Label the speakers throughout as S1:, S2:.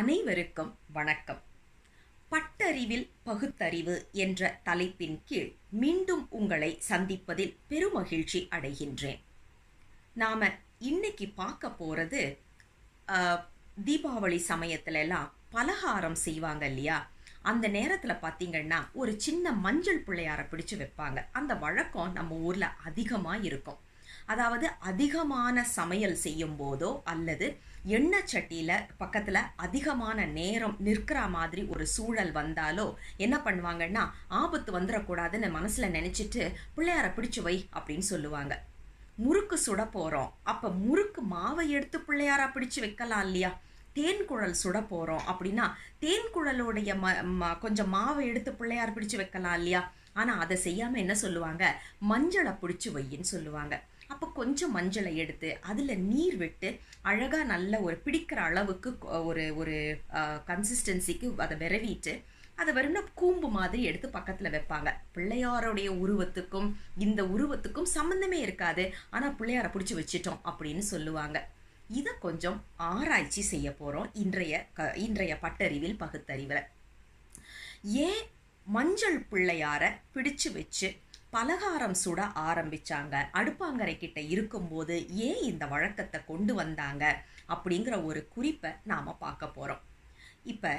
S1: அனைவருக்கும் வணக்கம். பட்டறிவில் பகுத்தறிவு என்ற தலைப்பின் கீழ் மீண்டும் உங்களை சந்திப்பதில் பெருமகிழ்ச்சி அடைகின்றேன். நாம இன்னைக்கு பார்க்க போறது தீபாவளி சமயத்துல எல்லாம் பலகாரம் செய்வாங்க இல்லையா? அந்த நேரத்தில் பார்த்தீங்கன்னா ஒரு சின்ன மஞ்சள் பிள்ளையாரை பிடிச்சு வைப்பாங்க. அந்த வழக்கம் நம்ம ஊரில் அதிகமாக இருக்கும். அதாவது அதிகமான சமையல் செய்யும் போதோ அல்லது எண்ணெய் சட்டியில் பக்கத்தில் அதிகமான நேரம் நிற்கிற மாதிரி ஒரு சூழல் வந்தாலோ என்ன பண்ணுவாங்கன்னா ஆபத்து வந்துடக்கூடாதுன்னு மனசில் நினச்சிட்டு பிள்ளையார பிடிச்சு வை அப்படின்னு சொல்லுவாங்க. முறுக்கு சுட போகிறோம் அப்போ முறுக்கு மாவை எடுத்து பிள்ளையாரா பிடிச்சு வைக்கலாம் இல்லையா? தேன் குழல் சுட போகிறோம் அப்படின்னா தேன் குழலுடைய ம ம- கொஞ்சம் மாவை எடுத்து பிள்ளையார் பிடிச்சு வைக்கலாம் இல்லையா? ஆனால் அதை செய்யாமல் என்ன சொல்லுவாங்க? மஞ்சளை பிடிச்சி வையின்னு சொல்லுவாங்க. அப்போ கொஞ்சம் மஞ்சளை எடுத்து அதில் நீர் விட்டு அழகாக நல்ல ஒரு பிடிக்கிற அளவுக்கு ஒரு ஒரு கன்சிஸ்டன்சிக்கு அதை விரவிட்டு அதை வெறும்னா கூம்பு மாதிரி எடுத்து பக்கத்தில் வைப்பாங்க. பிள்ளையாருடைய உருவத்துக்கும் இந்த உருவத்துக்கும் சம்மந்தமே இருக்காது. ஆனால் பிள்ளையாரை பிடிச்சி வச்சிட்டோம் அப்படின்னு சொல்லுவாங்க. இதை கொஞ்சம் ஆராய்ச்சி செய்ய போகிறோம் இன்றைய க இன்றைய பட்டறிவில் பகுத்தறிவில். ஏன் மஞ்சள் பிள்ளையாரை பிடிச்சு வச்சு பலகாரம் சுட ஆரம்பிச்சாங்க. அடுப்பாங்கரை கிட்ட இருக்கும்போது ஏன் இந்த வழக்கத்தை கொண்டு வந்தாங்க அப்படிங்கிற ஒரு குறிப்பை நாம பார்க்க போறோம். இப்ப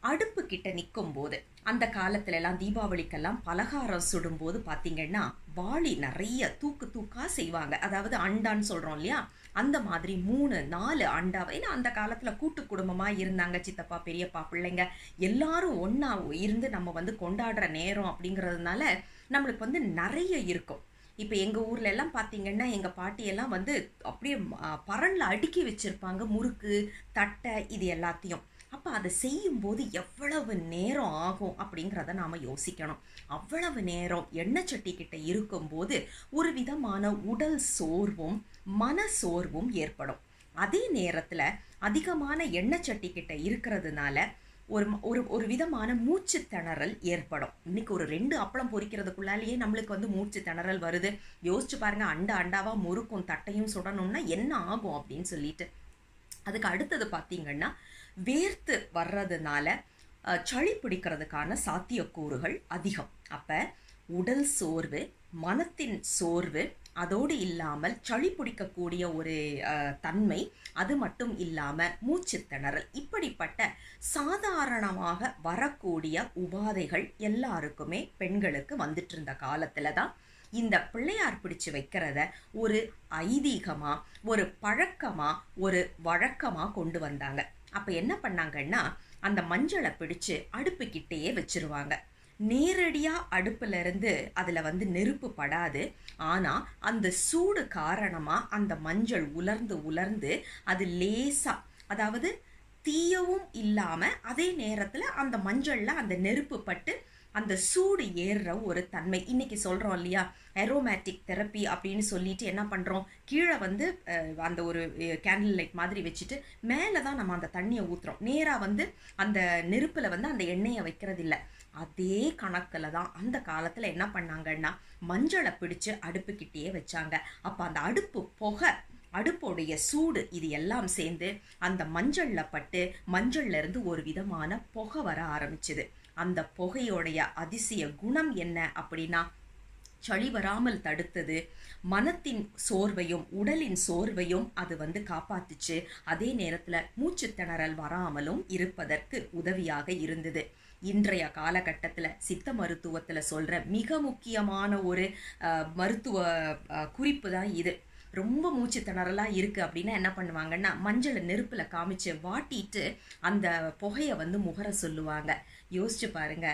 S1: அடுப்பு கிட்ட நிற்கும் போது அந்த காலத்துல எல்லாம் தீபாவளிக்கெல்லாம் பலகாரம் சுடும்போது பார்த்திங்கன்னா வாளி நிறைய தூக்கு தூக்கா செய்வாங்க. அதாவது அண்டான்னு சொல்றோம் இல்லையா? அந்த மாதிரி மூணு நாலு அண்டாவை ஏன்னா அந்த காலத்துல கூட்டு குடும்பமா இருந்தாங்க சித்தப்பா பெரியப்பா பிள்ளைங்க. எல்லாரும் ஒன்றா இருந்து நம்ம வந்து கொண்டாடுற நேரம் அப்படிங்கிறதுனால நம்மளுக்கு வந்து நிறைய இருக்கும். இப்போ எங்கள் ஊரில் எல்லாம் பார்த்தீங்கன்னா எங்கள் பாட்டியெல்லாம் வந்து அப்படியே ஆ, அடுக்கி வச்சுருப்பாங்க. முறுக்கு தட்டை இது எல்லாத்தையும். அப்போ அதை செய்யும்போது எவ்வளவு நேரம் ஆகும் அப்படிங்கிறத நாம் யோசிக்கணும். அவ்வளவு நேரம் எண்ணெய் சட்டிக்கிட்ட இருக்கும்போது ஒரு விதமான உடல் சோர்வும் மன சோர்வும் ஏற்படும். அதே நேரத்தில் அதிகமான எண்ணெய் சட்டிக்கிட்ட இருக்கிறதுனால ஒரு ஒரு ஒரு விதமான மூச்சு திணறல் ஏற்படும். இன்னைக்கு ஒரு ரெண்டு அப்பளம் பொறிக்கிறதுக்குள்ளாலேயே நம்மளுக்கு வந்து மூச்சு திணறல் வருது. யோசிச்சு பாருங்க அண்டா அண்டாவா முறுக்கும் தட்டையும் சுடணும்னா என்ன ஆகும் அப்படின்னு சொல்லிட்டு. அதுக்கு அடுத்தது பார்த்தீங்கன்னா வேர்த்து வர்றதுனால சளி பிடிக்கிறதுக்கான சாத்தியக்கூறுகள் அதிகம். அப்போ உடல் சோர்வு மனத்தின் சோர்வு அதோடு இல்லாமல் சளி பிடிக்கக்கூடிய ஒரு தன்மை அது மட்டும் இல்லாமல் மூச்சு திணறல். இப்படிப்பட்ட சாதாரணமாக வரக்கூடிய உபாதைகள் எல்லாருக்குமே பெண்களுக்கு வந்துட்டு இருந்த காலத்தில் தான் இந்த பிள்ளையார் பிடிச்சு வைக்கிறத ஒரு ஐதீகமாக ஒரு பழக்கமாக ஒரு வழக்கமாக கொண்டு வந்தாங்க. அப்போ என்ன பண்ணாங்கன்னா அந்த மஞ்சளை பிடிச்சு அடுப்புக்கிட்டேயே வச்சிருவாங்க. நேரடியாக அடுப்புல இருந்து வந்து நெருப்பு படாது. ஆனால் அந்த சூடு காரணமாக அந்த மஞ்சள் உலர்ந்து உலர்ந்து அது லேசாக அதாவது தீயவும் இல்லாமல் அதே நேரத்தில் அந்த மஞ்சளில் அந்த நெருப்பு பட்டு அந்த சூடு ஏறுற ஒரு தன்மை. இன்றைக்கி சொல்கிறோம் இல்லையா? அரோமேட்டிக் தெரப்பி அப்படின்னு சொல்லிட்டு என்ன பண்ணுறோம் கீழே வந்து அந்த ஒரு கேண்டில் லைட் மாதிரி வச்சுட்டு மேலே தான் நம்ம அந்த தண்ணியை ஊற்றுறோம் நேராக வந்து அந்த நெருப்பில் வந்து அந்த எண்ணெயை வைக்கிறதில்ல. அதே கணக்கில் தான் அந்த காலத்தில் என்ன பண்ணாங்கன்னா மஞ்சளை பிடிச்சு அடுப்புக்கிட்டேயே வச்சாங்க. அப்போ அந்த அடுப்பு புகை அடுப்போடைய சூடு இது எல்லாம் சேர்ந்து அந்த மஞ்சளில் பட்டு மஞ்சள்ல இருந்து ஒரு விதமான புகை வர ஆரம்பிச்சுது. அந்த புகையோடைய அதிசய குணம் என்ன அப்படின்னா சளி வராமல் தடுத்தது மனத்தின் சோர்வையும் உடலின் சோர்வையும் அது வந்து காப்பாத்துச்சு. அதே நேரத்தில் மூச்சு திணறல் வராமலும் இருப்பதற்கு உதவியாக இருந்தது. இன்றைய காலகட்டத்தில் சித்த மருத்துவத்தில் சொல்கிற மிக முக்கியமான ஒரு மருத்துவ குறிப்பு தான் இது. ரொம்ப மூச்சு திணறலாக இருக்குது அப்படின்னா என்ன பண்ணுவாங்கன்னா மஞ்சளை நெருப்பில் காமிச்சு வாட்டிட்டு அந்த புகையை வந்து முகர சொல்லுவாங்க. யோசிச்சு பாருங்க.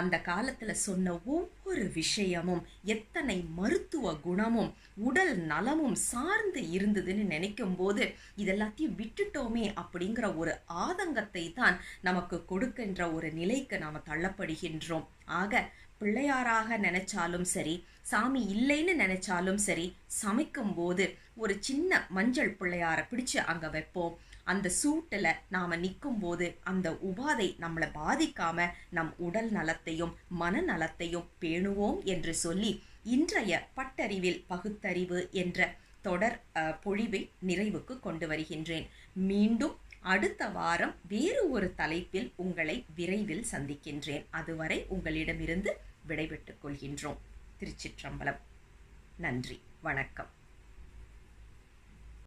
S1: அந்த காலத்துல சொன்ன ஒவ்வொரு விஷயமும் எத்தனை மருத்துவ குணமும் உடல் நலமும் சார்ந்து இருந்ததுன்னு நினைக்கும் போது இதெல்லாத்தையும் விட்டுட்டோமே அப்படிங்கிற ஒரு ஆதங்கத்தை தான் நமக்கு கொடுக்கின்ற ஒரு நிலைக்கு நாம தள்ளப்படுகின்றோம். ஆக பிள்ளையாராக நினைச்சாலும் சரி சாமி இல்லைன்னு நினைச்சாலும் சரி சமைக்கும் போது ஒரு சின்ன மஞ்சள் பிள்ளையார பிடிச்சு அங்க வைப்போம். அந்த சூட்டில் நாம நிற்கும் போது அந்த உபாதை நம்மளை பாதிக்காம நம் உடல் நலத்தையும் மனநலத்தையும் பேணுவோம் என்று சொல்லி இன்றைய பட்டறிவில் பகுத்தறிவு என்ற தொடர் பொழிவை நிறைவுக்கு கொண்டு வருகின்றேன். மீண்டும் அடுத்த வாரம் வேறு ஒரு தலைப்பில் உங்களை விரைவில் சந்திக்கின்றேன். அதுவரை உங்களிடமிருந்து விடைபெற்றுக் கொள்கின்றோம். திருச்சிற்றம்பலம். நன்றி. வணக்கம்.